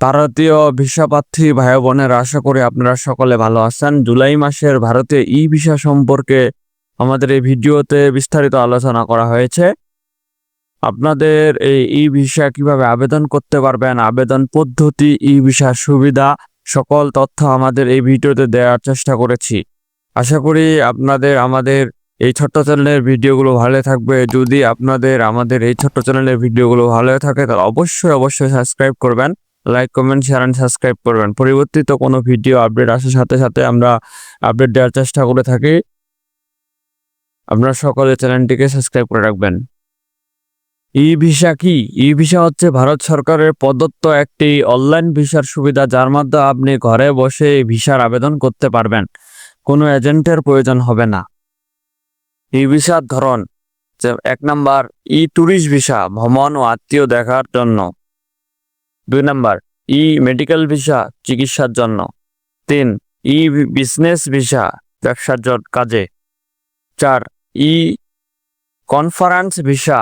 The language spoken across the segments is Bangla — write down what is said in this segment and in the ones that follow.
ভারতীয় ভিসা প্রার্থী ভাই বোনের আশা করি আপনারা সকলে ভালো আছেন। জুলাই মাসের ভারতীয় ই ভিসা সম্পর্কে আমাদের এই ভিডিওতে বিস্তারিত আলোচনা করা হয়েছে। আপনাদের এই ই ভিসা কীভাবে আবেদন করতে পারবেন, আবেদন পদ্ধতি, ই ভিসা সুবিধা, সকল তথ্য আমাদের এই ভিডিওতে দেওয়ার চেষ্টা করেছি। আশা করি আপনাদের, আমাদের এই ছোট্ট চ্যানেলের ভিডিওগুলো ভালো থাকবে। যদি আপনাদের, আমাদের এই ছোট্ট চ্যানেলের ভিডিওগুলো ভালো থাকে, তাহলে অবশ্যই অবশ্যই সাবস্ক্রাইব করবেন। Like comment share and subscribe করবেন। পরিবর্তিত কোনো ভিডিও আপডেট আসার সাথে সাথে আমরা আপডেট দেওয়ার চেষ্টা করে থাকি। আপনারা সকলে চ্যানেলটিকে সাবস্ক্রাইব করে রাখবেন। ই ভিসা কি? ই ভিসা হচ্ছে ভারত সরকারের প্রদত্ত একটি অনলাইন ভিসার সুবিধা, যার মাধ্যমে আপনি ঘরে বসে ভিসার আবেদন করতে পারবেন। কোনো এজেন্টের প্রয়োজন হবে না। ই ভিসার ধরন এক নাম্বার, ই ট্যুরিস্ট ভিসা, ভ্রমণ ও আত্মীয় দেখার জন্য। দুই নাম্বার, ই মেডিকেল ভিসা চিকিৎসার জন্য। তিন, ই বিজনেস ভিসা ব্যবসার কাজে। চার, ই কনফারেন্স ভিসা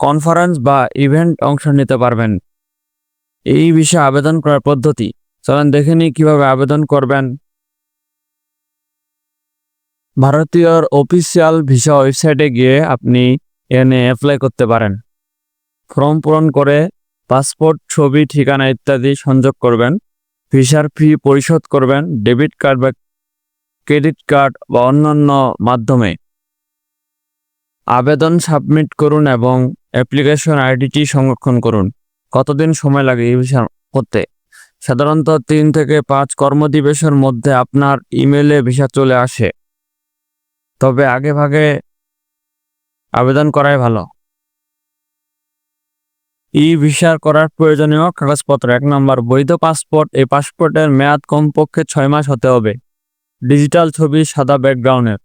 কনফারেন্স বা ইভেন্ট অংশ নিতে পারবেন। এই ভিসা আবেদন করার পদ্ধতি। চলেন দেখে নিই কীভাবে আবেদন করবেন। ভারতীয় অফিসিয়াল ভিসা ওয়েবসাইটে গিয়ে আপনি এনে অ্যাপ্লাই করতে পারেন। ফর্ম পূরণ করে পাসপোর্ট, ছবি, ঠিকানা ইত্যাদি সংযোগ করবেন, ভিসার ফি পরিশোধ করবেন, ডেবিট কার্ড বা ক্রেডিট কার্ড বা অন্যান্য মাধ্যমে। আবেদন সাবমিট করুন এবং অ্যাপ্লিকেশন আইডিটি সংরক্ষণ করুন। কতদিন সময় লাগে এই ভিসা করতে? সাধারণত তিন থেকে পাঁচ কর্মদিবসের মধ্যে আপনার ইমেলে ভিসা চলে আসে। তবে আগে ভাগে আবেদন করাই ভালো। ই ভিসার করার প্রয়োজনীয় কাগজপত্র। এক নম্বর, বৈধ পাসপোর্ট। এই পাসপোর্টের মেয়াদ কমপক্ষে ছয় মাস হতে হবে। ডিজিটাল ছবি সাদা ব্যাকগ্রাউন্ডের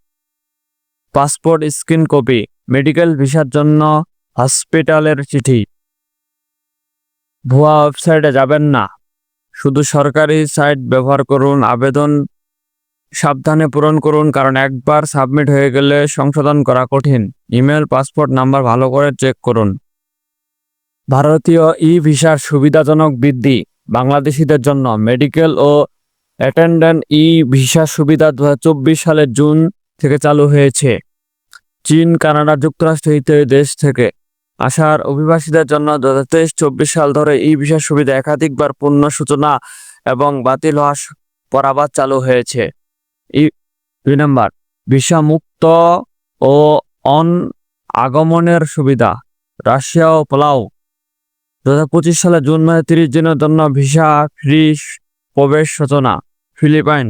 পাসপোর্ট স্ক্রিন কপি। মেডিকেল ভিসার জন্য হসপিটালের চিঠি। ভুয়া ওয়েবসাইটে যাবেন না। শুধু সরকারি সাইট ব্যবহার করুন, আবেদন সাবধানে পূরণ করুন, কারণ একবার সাবমিট হয়ে গেলে সংশোধন করা কঠিন। ইমেল, পাসপোর্ট নাম্বার ভালো করে চেক করুন। ভারতীয় ই ভিসার সুবিধাজনক বৃদ্ধি বাংলাদেশিদের জন্য মেডিকেল ও অ্যাটেন্ডেন্ট ই ভিসা সুবিধা দু হাজার চব্বিশ সালের জুন থেকে চালু হয়েছে। চীন, কানাডা, যুক্তরাষ্ট্র ইত্যাদি দেশ থেকে আসার অভিবাসীদের জন্য দু হাজার তেইশ চব্বিশ সাল ধরে ই ভিসা সুবিধা একাধিকবার পূর্ণ সূচনা এবং বাতিল হওয়া পরাবাদ চালু হয়েছে। ই, দুই নম্বর ভিসা মুক্ত ও অন আগমনের সুবিধা, রাশিয়া ও পোলাও। দু হাজার পঁচিশ সালে জুন মাসে তিরিশ দিনের জন্য ভিসা ফ্রি প্রবেশ সূচনা, ফিলিপাইন।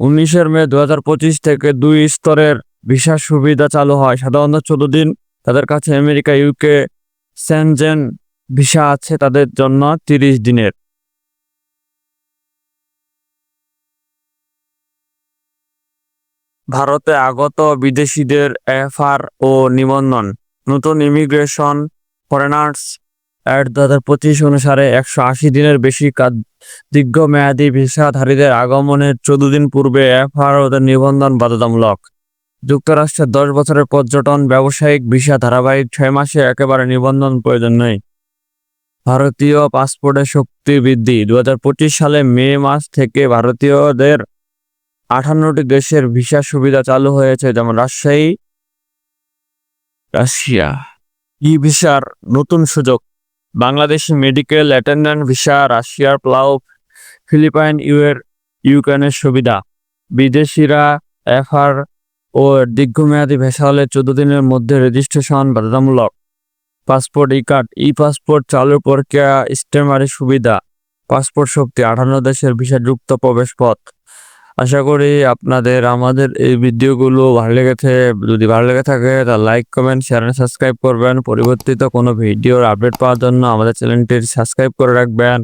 উনিশের মে দু হাজার পঁচিশ থেকে দুই স্তরের ভিসা সুবিধা চালু হয়। সাধারণত চোদ্দ দিন তাদের কাছে আমেরিকা, ইউকে, সেনজেন ভিসা আছে তাদের জন্য তিরিশ দিনের। ভারতে আগত বিদেশিদের এফআর ও নিবন্ধন, নতুন ইমিগ্রেশন, ফরেনার্স অ্যাক্ট দু হাজার পঁচিশ অনুসারে একশো আশি দিনের বেশি কাজ দীর্ঘমেয়াদী ভিসাধারীদের আগমনের চোদ্দ দিন পূর্বে এফআর ওদের নিবন্ধন বাধ্যতামূলক। যুক্তরাষ্ট্রের দশ বছরের পর্যটন ব্যবসায়িক ভিসা ধারাবাহিক ছয় মাসে একেবারে নিবন্ধন প্রয়োজন নেই। ভারতীয় পাসপোর্টের শক্তি বৃদ্ধি। দু হাজার পঁচিশ সালে মে মাস থেকে ভারতীয়দের আঠান্নটি দেশের ভিসা সুবিধা চালু হয়েছে, যেমন রাজশাহী, রাশিয়া। ই ভিসার নতুন সুযোগ। বাংলাদেশি মেডিকেল অ্যাটেন্ডেন্ট ভিসা রাশিয়ার প্লাউ ফিলিপাইন, ইউএর, ইউক্রেনের সুবিধা। বিদেশিরা এফআর ও দীর্ঘমেয়াদী ভিসা হলে চোদ্দ দিনের মধ্যে রেজিস্ট্রেশন বাধ্যতামূলক। Passport e card, e passport চালুর প্রক্রিয়া স্টেমারি সুবিধা। পাসপোর্ট শক্তি আঠান্ন দেশের ভিসা যুক্ত প্রবেশ পথ আশা করি আপনাদের, আমাদের এই ভিডিওগুলো ভালো লেগেছে। যদি ভালো লেগে থাকে তা লাইক কমেন্ট শেয়ার সাবস্ক্রাইব করবেন। পরিবর্তিত কোনো ভিডিওর আপডেট পাওয়ার জন্য আমাদের চ্যানেলটি সাবস্ক্রাইব করে রাখবেন।